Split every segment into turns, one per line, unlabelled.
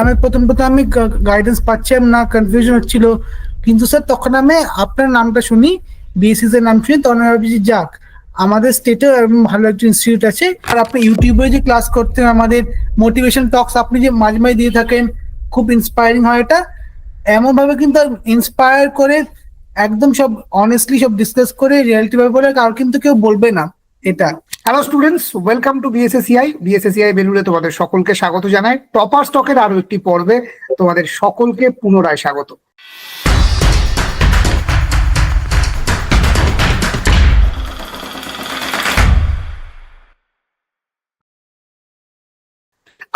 আমি প্রথম প্রথম আমি গাইডেন্স পাচ্ছিলাম না কনফিউশন হচ্ছিল। কিন্তু স্যার তখন আমি আপনার নামটা শুনি বিএসসিস এর নাম শুনি, তখন আমি ভাবছি, যাক, আমাদের স্টেটে ভালো একটা ইনস্টিটিউট আছে। আর আপনি ইউটিউবে যে ক্লাস করতেন, আমাদের মোটিভেশন টক্স আপনি যে মাঝে মাঝে দিয়ে থাকেন, খুব ইন্সপায়ারিং হয় এটা। এমন ভাবে কিন্তু ইন্সপায়ার করে একদম সব অনেস্টলি সব ডিসকাস করে রিয়ালিটি ভাবে বলে আর কিন্তু কেউ বলবে না। এটা।
Hello students welcome to BSACI BSACI বেলুড়ে তোমাদের সকলকে স্বাগত জানাই। টপার স্টকের আরও একটি পর্বে তোমাদের সকলকে পুনরায় স্বাগত।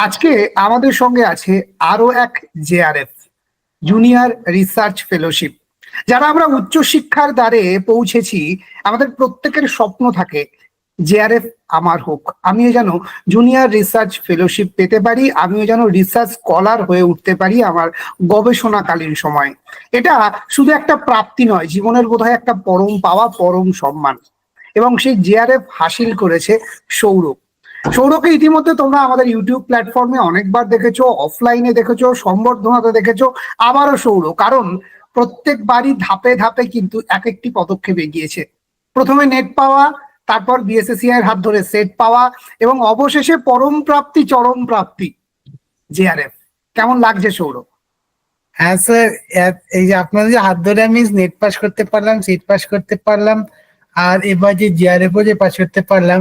আজকে আমাদের সঙ্গে আছে আরও এক জেআরএফ জুনিয়র রিসার্চ ফেলোশিপ যারা আমরা উচ্চ শিক্ষার দ্বারে পৌঁছেছি, আমাদের প্রত্যেকের স্বপ্ন থাকে জেআরএফ আমার হোক। আমিও যেন জুনিয়র রিসার্চ ফেলোশিপ পেতে পারি, আমিও যেন রিসার্চ স্কলার হয়ে উঠতে পারি আমার গবেষণাকালীন সময়। এটা শুধু একটা প্রাপ্তি নয়, জীবনের বোধহয় একটা পরম পাওয়া, পরম সম্মান। এবং সেই জেআরএফ হাসিল করেছে সৌরভ। সৌরভকে ইতিমধ্যে তোমরা আমাদের ইউটিউব প্ল্যাটফর্মে অনেকবার দেখেছ অফলাইনে দেখেছ, সম্বর্ধনাতে দেখেছ, আবারও সৌরভ। কারণ প্রত্যেকবারই ধাপে ধাপে কিন্তু এক একটি পদক্ষেপ এগিয়েছে। প্রথমে নেট পাওয়া তারপর বিএসএসিআই এর হাত ধরে সেট পাওয়া এবং অবশেষে পরম প্রাপ্তি চরম প্রাপ্তি জেআরএফ কেমন লাগছে সৌরভ?
হ্যাঁ স্যার এই যে আপনাদের যে হাত ধরে আমি নেট পাস করতে পারলাম সিট পাস করতে পারলাম আর এবার যে জিআরএফও যে পাস করতে পারলাম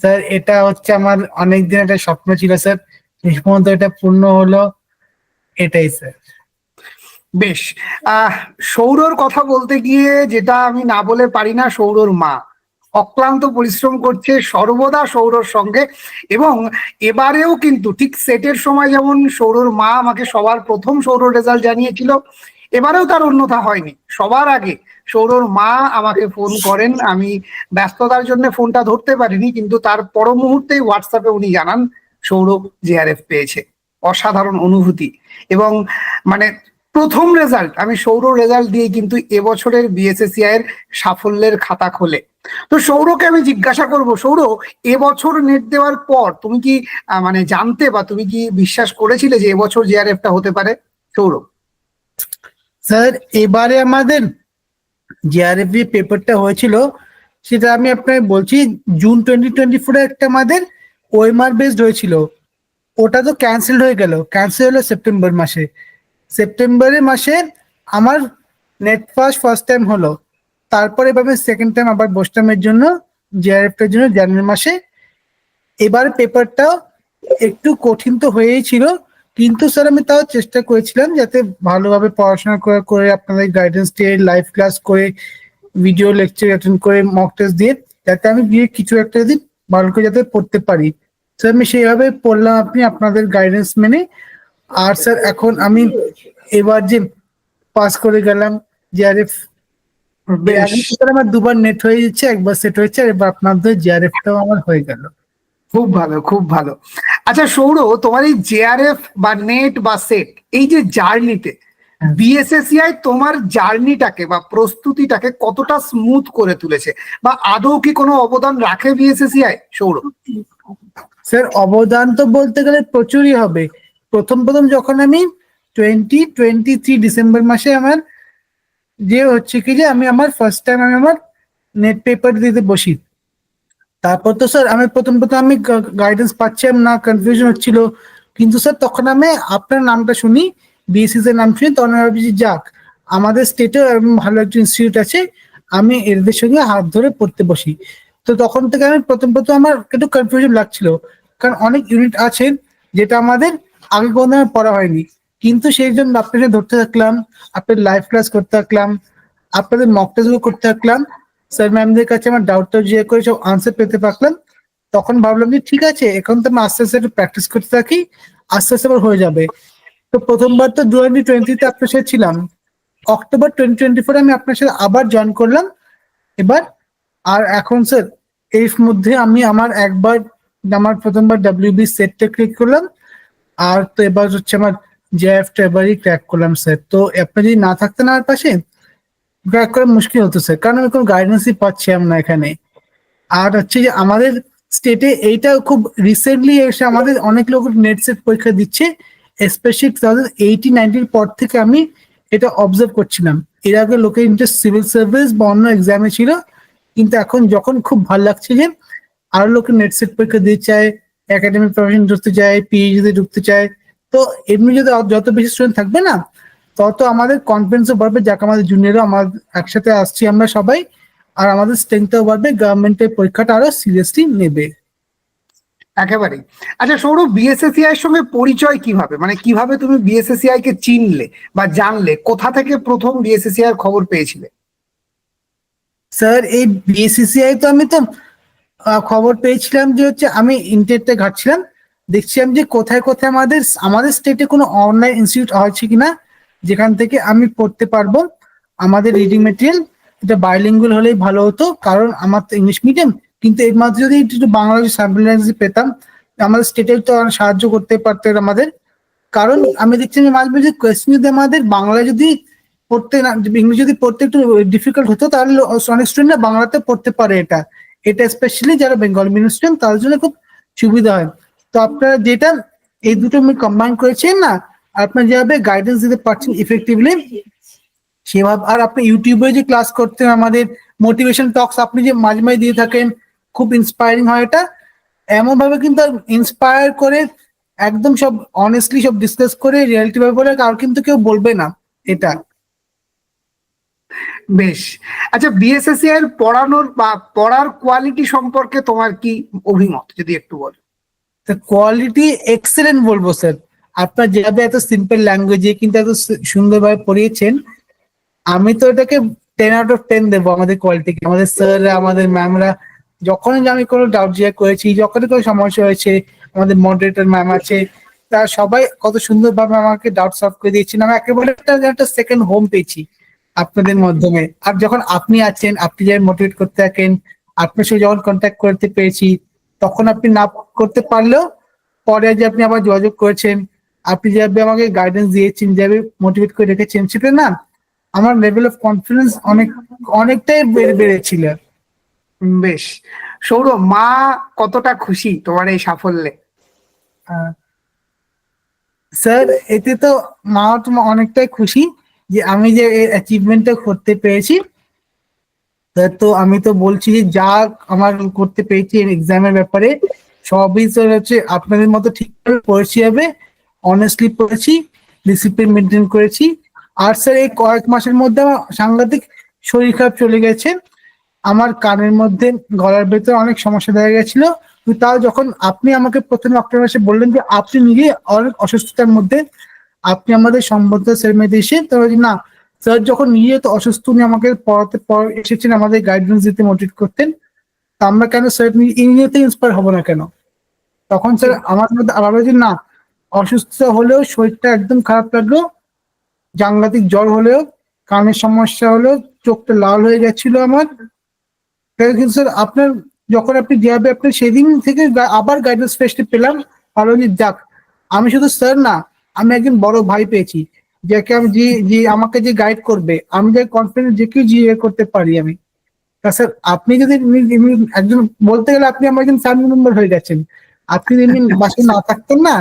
স্যার এটা হচ্ছে আমার অনেক অনেকদিন একটা স্বপ্ন ছিল স্যার শেষ পর্যন্ত এটা পূর্ণ হলো এটাই স্যার
বেশ। আহ সৌরর কথা বলতে গিয়ে যেটা আমি না বলে পারি না সৌরর মা। অক্লান্ত পরিশ্রম করছে সর্বদা সৌরর সঙ্গে এবং এবারেও কিন্তু ঠিক সেটের সময় যেমন সৌরর মা আমাকে সবার প্রথম সৌর রেজাল্ট জানিয়েছিল, এবারেও তার অন্যথা হয়নি। সবার আগে সৌরর মা আমাকে ফোন করেন, আমি ব্যস্ততার জন্য ফোনটা ধরতে পারিনি, কিন্তু তার পর মুহূর্তেই হোয়াটসঅ্যাপে উনি জানান সৌরভ জেআরএফ পেয়েছে। অসাধারণ অনুভূতি। এবং মানে প্রথম রেজাল্ট, আমি সৌর রেজাল্ট দিয়ে কিন্তু এবছরের বিএসএসিআই এর সাফল্যের খাতা খোলে। তো সৌরকে আমি জিজ্ঞাসা করব, সৌর, এবছর নেট দেওয়ার পর তুমি কি মানে জানতে বা তুমি কি বিশ্বাস করেছিলে যে এবছর জেআরএফটা হতে পারে? সৌরভ
স্যার, এবারে আমাদের জিআরএফ যে পেপারটা হয়েছিল, সেটা আমি আপনাকে বলছি, জুন টোয়েন্টি টোয়েন্টি ফোরে একটা আমাদের ওয়েমার বেসড হয়েছিল। ওটা তো ক্যান্সেল হয়ে গেল। ক্যান্সেল হলো সেপ্টেম্বর মাসে। সেপ্টেম্বরের মাসে আমার নেট পাস ফার্স্ট টাইম হলো। তারপরে এভাবে সেকেন্ড টাইম আবার বোস্টামের জন্য জিআরএফ এর জন্য জানুয়ারি মাসে। এবার পেপারটাও একটু কঠিন তো হয়েই ছিল, কিন্তু স্যার আমি তাও চেষ্টা করেছিলাম যাতে ভালোভাবে পড়াশোনা করে করে আপনাদের গাইডেন্স দিয়ে লাইভ ক্লাস করে ভিডিও লেকচার অ্যাটেন্ড করে মক টেস্ট দিয়ে যাতে আমি গিয়ে কিছু একটা যদি ভালো করে যাতে পড়তে পারি। স্যার আমি সেইভাবে পড়লাম আপনি আপনাদের গাইডেন্স মেনে। আর স্যার এখন আমি এবার যে পাস করে গেলাম জিআরএফ আমার দুবার নেট হয়ে যাচ্ছে একবার সেট হয়েছে এবার আপনাদের জিআরএফটাও আমার হয়ে গেল।
খুব ভালো খুব ভালো। আচ্ছা সৌর তোমার এই জেআরএফ বা নেট বা সেট এই যে জার্নিতে
হ্যাঁ।
বিএসএসিআই তোমার জার্নিটাকে বা প্রস্তুতিটাকে কতটা স্মুথ করে তুলেছে? বা আদৌ কি কোনো অবদান রাখে বিএসএসিআই সৌর
স্যার অবদান তো বলতে গেলে প্রচুরই হবে। প্রথম প্রথম যখন আমি টোয়েন্টি টোয়েন্টি থ্রি ডিসেম্বর মাসে আমার যে হচ্ছে কি যে আমি আমার ফার্স্ট টাইম আমি আমার নেট পেপার দিতে বসি। তারপর তো স্যার আমি প্রথম প্রথম আমি গাইডেন্স পাচ্ছিলাম না কনফিউশন হচ্ছিল। কিন্তু স্যার তখন আমি আপনার নামটা শুনি বিএসসিস এর নাম শুনি, তখন ভাবছি, যাক, আমাদের স্টেটে ভালো একটা ইনস্টিটিউট আছে, আমি এদের সঙ্গে হাত ধরে পড়তে বসি। তো তখন থেকে আমি প্রথম প্রথম আমার একটু কনফিউশন লাগছিল। কারণ অনেক ইউনিট আছেন, যেটা আমাদের আগে কোনো পড়া হয়নি। কিন্তু সেই জন্য আপনাকে ধরতে থাকলাম, আপনার লাইভ ক্লাস করতে থাকলাম, আপনাদের মক টেস্টগুলো করতে থাকলাম। স্যার ম্যামদের কাছে আমার ডাউটটা জিজ্ঞেস করে সব আনসার পেতে পারলাম তখন ভাবলাম যে ঠিক আছে, এখন তো আমি আস্তে আস্তে একটু প্র্যাকটিস করতে থাকি, আস্তে আস্তে আবার হয়ে যাবে। তো প্রথমবার তো টোয়েন্টি টোয়েন্টিতে আপনার সাথে ছিলাম। অক্টোবর টোয়েন্টি টোয়েন্টি ফোরে আমি আপনার সাথে আবার জয়েন করলাম। এবার আর এখন স্যার এর মধ্যে আমি আমার একবার, আমার প্রথমবার ডাব্লিউবি সেটটা ক্লিক করলাম। আর তো এবার হচ্ছে আমার জেএফটা এবারই ক্র্যাক করলাম স্যার তো আপনি যদি না থাকতেন আমার পাশে ক্র্যাক করা মুশকিল হতো স্যার কারণ আমি কোনো গাইডেন্সই পাচ্ছিলাম না এখানে। আর হচ্ছে যে আমাদের স্টেটে এইটা খুব রিসেন্টলি এসে আমাদের অনেক লোক নেট সেট পরীক্ষা দিচ্ছে স্পেশালি টু থাউজেন্ড এইটি নাইনটির পর থেকে আমি এটা অবজার্ভ করছিলাম। এর আগে লোকের ইন্টারেস্ট সিভিল সার্ভিস বা অন্য এক্সামে ছিল, কিন্তু এখন যখন খুব ভালো লাগছে যে আরও লোকে নেট সেট পরীক্ষা দিতে চায় একাডেমিক প্রফেশন ঢুকতে চায় পিএইচডি ঢুকতে চায় তো এমনি যদি যত বেশি স্টুডেন্ট থাকবে না তত আমাদের কনফিডেন্সও বাড়বে যাকে আমাদের জুনিয়ররা আমার একসাথে আসছি আমরা সবাই আর আমাদের স্ট্রেংথও বাড়বে গভর্নমেন্টের পরীক্ষাটা আরও সিরিয়াসলি নেবে।
একেবারেই। আচ্ছা সৌরভ বিএসএসিআই এর সঙ্গে পরিচয় কীভাবে? মানে কীভাবে তুমি বিএসএসিআই কে চিনলে বা জানলে? কোথা থেকে প্রথম বিএসএসিআই এর খবর পেয়েছিলে?
স্যার এই বিএসসিসিআই তো আমি তো খবর পেয়েছিলাম যে হচ্ছে আমি ইন্টারনেটে ঘাটছিলাম। দেখছিলাম যে কোথায় কোথায় আমাদের আমাদের স্টেটে কোনো অনলাইন ইনস্টিটিউট আছে কিনা, যেখান থেকে আমি পড়তে পারব আমাদের রিডিং মেটেরিয়াল এটা বাইলিঙ্গুয়াল হলেই ভালো হতো, কারণ আমার তো ইংলিশ মিডিয়াম কিন্তু এর মাঝে যদি একটু একটু বাংলা স্যাম্পল পেতাম, আমাদের স্টেটের তো সাহায্য করতে পারতেন আমাদের। কারণ আমি দেখছি যে মাঝে মাঝে কোয়েশ্চেন যদি আমাদের বাংলায় যদি পড়তে না ইংলিশ যদি পড়তে একটু ডিফিকাল্ট হতো, তাহলে অনেক স্টুডেন্টরা বাংলাতে পড়তে পারে এটা। এটা স্পেশালি যারা বেঙ্গল মিডিয়াম তাদের জন্য খুব সুবিধা হয়। তো আপনারা যেটা এই দুটো কম্বাইন করেছেন না, আপনার যেভাবে গাইডেন্স দিতে পারছেন ইফেক্টিভলি সেভাবে আর আপনি ইউটিউবে যে ক্লাস করতেন, আমাদের মোটিভেশন টক্স আপনি যে মাঝে মাঝে দিয়ে থাকেন, খুব ইন্সপায়ারিং হয় এটা। এমন ভাবে কিন্তু ইন্সপায়ার করে একদম সব অনেস্টলি সব ডিসকাস করে রিয়ালিটি ভাবে বলে আর কিন্তু কেউ বলবে না এটা।
বেশ। আচ্ছা বিএসএসিআই এর পড়ানোর বা পড়ার কোয়ালিটি সম্পর্কে তোমার কি অভিমত, যদি একটু বলো?
কোয়ালিটি এক্সেলেন্ট বলব স্যার আপনার যেভাবে এত সিম্পল ল্যাঙ্গুয়েজে কিন্তু এত সুন্দরভাবে পড়িয়েছেন, আমি তো এটাকে টেন আউট অফ টেন দেবো আমাদের কোয়ালিটিকে আমাদের স্যাররা আমাদের ম্যামরা যখনই আমি কোনো ডাউট জিজ্ঞাসা করেছি, যখনই কোনো সমস্যা হয়েছে, আমাদের মডারেটর ম্যাম আছে তারা সবাই কত সুন্দরভাবে আমাকে ডাউট সলভ করে দিয়েছেন। আমি একেবারে একটা একটা সেকেন্ড হোম পেয়েছি আপনাদের মাধ্যমে। আর যখন আপনি আছেন, আপনি যাই মোটিভেট করতে থাকেন, আপনার সাথে যখন কন্ট্যাক্ট করতে পেরেছি তখন আপনি না করতে পারলেও পরে যে আপনি আবার যোগাযোগ করেছেন আপনি যেভাবে আমাকে গাইডেন্স দিয়েছেন যেভাবে মোটিভেট করে রেখেছেন সেটা না আমার লেভেল অফ কনফিডেন্স অনেক অনেকটাই বেড়ে বেড়েছিল।
বেশ। সৌরভ মা কতটা খুশি তোমার এই সাফল্যে?
স্যার এতে তো মা তোমার অনেকটাই খুশি যে আমি যে অ্যাচিভমেন্টটা করতে পেরেছি। তা আমি তো বলছি যে যা আমার করতে পেরেছি এক্সামের ব্যাপারে সবই স্যার হচ্ছে আপনাদের মতো ঠিকভাবে পড়েছি হবে অনেস্টলি পড়েছি ডিসিপ্লিন মেনটেন করেছি। আর স্যার এই কয়েক মাসের মধ্যে আমার সাংঘাতিক শরীর খারাপ চলে গেছে। আমার কানের মধ্যে গলার ভেতরে অনেক সমস্যা দেখা গেছিল। তাও যখন আপনি আমাকে প্রথমে অক্টোবর মাসে বললেন যে আপনি নিজে অনেক অসুস্থতার মধ্যে, আপনি আমাদের সম্বন্ধ মেয়েদের এসে তো না স্যার, যখন নিজে তো অসুস্থ, উনি আমাকে পড়াতে পড়- এসেছেন, আমাদের গাইডেন্স দিতে মোটিভ করতেন। তা আমরা কেন স্যার ইঞ্জিনিয়ারতে ইন্সপায়ার হব না কেন? তখন স্যার, আমার মধ্যে আবার যে না, অসুস্থ হলেও শরীরটা একদম খারাপ লাগল জাংলাতিক জ্বর হলেও, কানের সমস্যা হলেও চোখটা লাল হয়ে গেছিল আমার। কিন্তু স্যার, আপনার যখন আপনি যেভাবে আপনি সেদিন থেকে আবার গাইডেন্স ফেস্টে পেলাম। ভালো যাক আমি শুধু স্যার না, আমি একজন বড় ভাই পেয়েছি। যাকে আমি যে যে আমাকে যে গাইড করবে আমি যে কনফিডেন্স যে কেউ জিয়ে করতে পারি আমি। তা স্যার আপনি যদি একজন বলতে গেলে আপনি আমার একজন ফ্যামিলি মেম্বার হয়ে গেছেন। আপনি যদি বাসায় না থাকতেন না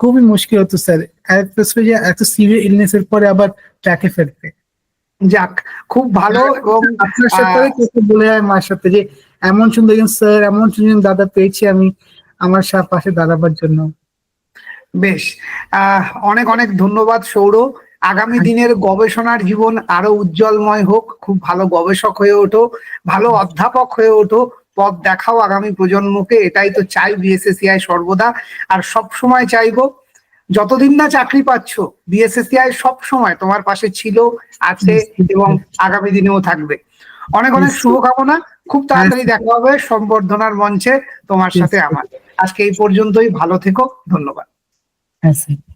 খুবই মুশকিল হতো স্যার এত সিভিয়ার ইলনেস এর পরে আবার ট্র্যাকে ফেরতে।
যাক খুব ভালো এবং
আপনার সাথে কথা বলে যায় মার সাথে যে এমন সুন্দর একজন স্যার এমন সুন্দর দাদা পেয়েছি আমি আমার পাশে দাঁড়াবার জন্য।
বেশ। আহ অনেক অনেক ধন্যবাদ সৌর আগামী দিনের গবেষণার জীবন আরও উজ্জ্বলময় হোক। খুব ভালো গবেষক হয়ে ওঠো ভালো অধ্যাপক হয়ে ওঠো পথ দেখাও আগামী প্রজন্মকে। এটাই তো চাই বিএসএসিআই সর্বদা। আর সব সময় চাইব যতদিন না চাকরি পাচ্ছ বিএসএসিআই সব সময় তোমার পাশে ছিল আছে এবং আগামী দিনেও থাকবে। অনেক অনেক. শুভকামনা। খুব তাড়াতাড়ি দেখা হবে সম্বর্ধনার মঞ্চে তোমার সাথে আমার। আজকে এই পর্যন্তই। ভালো থেকো। ধন্যবাদ।
হ্যাঁ স্যার